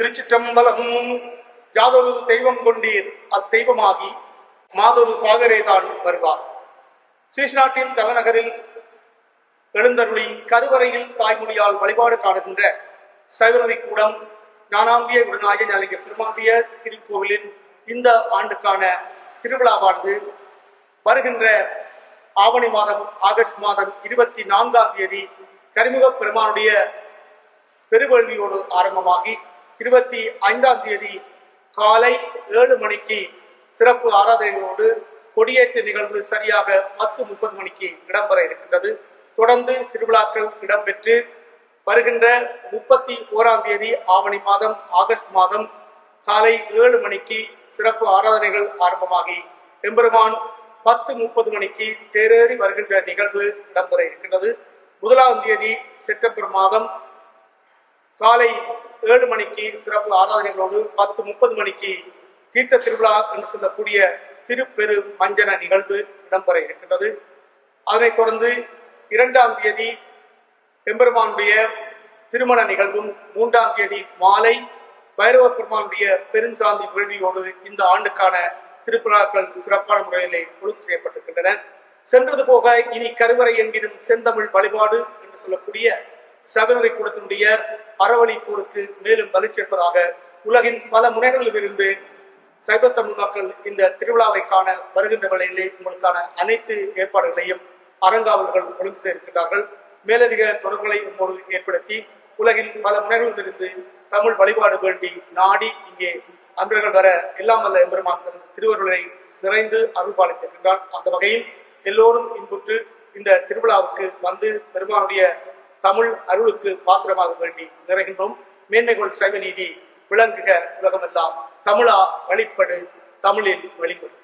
திருச்சிற்றம்பலமும் யாதொரு தெய்வம் கொண்டீர் அத்தெய்வமாகி மாதொரு பாகரேதான் வருவார். சீஷ்நாட்டின் தலைநகரில் எழுந்தருளி கருவறையில் தாய்மொழியால் வழிபாடு காணுகின்ற சைவநதி கூடம் ஞானாம்பிய குருநாயகன் அழகிய பெருமாண்டிய திருக்கோவிலின் இந்த ஆண்டுக்கான திருவிழாவானது வருகின்ற ஆவணி மாதம் ஆகஸ்ட் மாதம் இருபத்தி நான்காம் தேதி கரிமுக பெருமானுடைய பெருவேள்வியோடு ஆரம்பமாகி இருபத்தி ஐந்தாம் தேதி காலை ஏழு மணிக்கு சிறப்பு ஆராதனைகளோடு கொடியேற்ற நிகழ்வு சரியாக பத்து முப்பது மணிக்கு இடம்பெற இருக்கின்றது. தொடர்ந்து திருவிழாக்கள் இடம்பெற்று வருகின்ற முப்பத்தி ஓராம் தேதி ஆவணி மாதம் ஆகஸ்ட் மாதம் காலை ஏழு மணிக்கு சிறப்பு ஆராதனைகள் ஆரம்பமாகி எம்பெருமான் பத்து முப்பது மணிக்கு தேரேறி வருகின்ற நிகழ்வு இடம்பெற இருக்கின்றது. முதலாம் தேதி செப்டம்பர் மாதம் காலை ஏழு மணிக்கு சிறப்பு ஆராதனைகளோடு பத்து முப்பது மணிக்கு தீர்த்த திருவிழா என்று சொல்லக்கூடிய திருப்பெரு மஞ்சன நிகழ்வு இடம்பெற இருக்கின்றது. அதனைத் தொடர்ந்து இரண்டாம் தேதி எம்பெருமானுடைய திருமண நிகழ்வும் மூன்றாம் தேதி மாலை பைரவ பெருமானுடைய பெருஞ்சாந்தி வேள்வியோடு இந்த ஆண்டுக்கான திருவிழாக்கள் சிறப்பான முறையிலே ஒழுங்கு செய்யப்பட்டிருக்கின்றன. சென்றது போக இனி கருவறை என்கிடும் செந்தமிழ் வழிபாடு என்று சொல்லக்கூடிய சபரிமலை கூடத்தினுடைய அறவழி போருக்கு மேலும் வலு சேர்ப்பதாக உலகின் பல முனைகளில் இருந்து சைபத்தமிழ் மக்கள் இந்த திருவிழாவை காண வருகின்ற வேளையிலே உங்களுக்கான அனைத்து ஏற்பாடுகளையும் அறங்காவலர்கள் ஒழுங்கு செய்திருக்கிறார்கள் மேலதிக தொடர்புகளை உங்களோடு ஏற்படுத்தி உலகின் பல முனைகளில் இருந்து தமிழ் வழிபாடு வேண்டி நாடி இங்கே அன்பர்கள் வர எல்லாம் வல்ல எம்பெருமான் தனது திருவருளை நிறைந்து அருள்பாலித்திருக்கின்றான் அந்த வகையில் எல்லோரும் இன்புற்று இந்த திருவிழாவுக்கு வந்து பெருமானுடைய தமிழ் அருளுக்கு பாத்திரமாக வேண்டி நிறைகின்றோம். மேன்மைகள் சைவநீதி விளங்குக உலகமெல்லாம். தமிழா வழிபடு தமிழில் வழிபடு.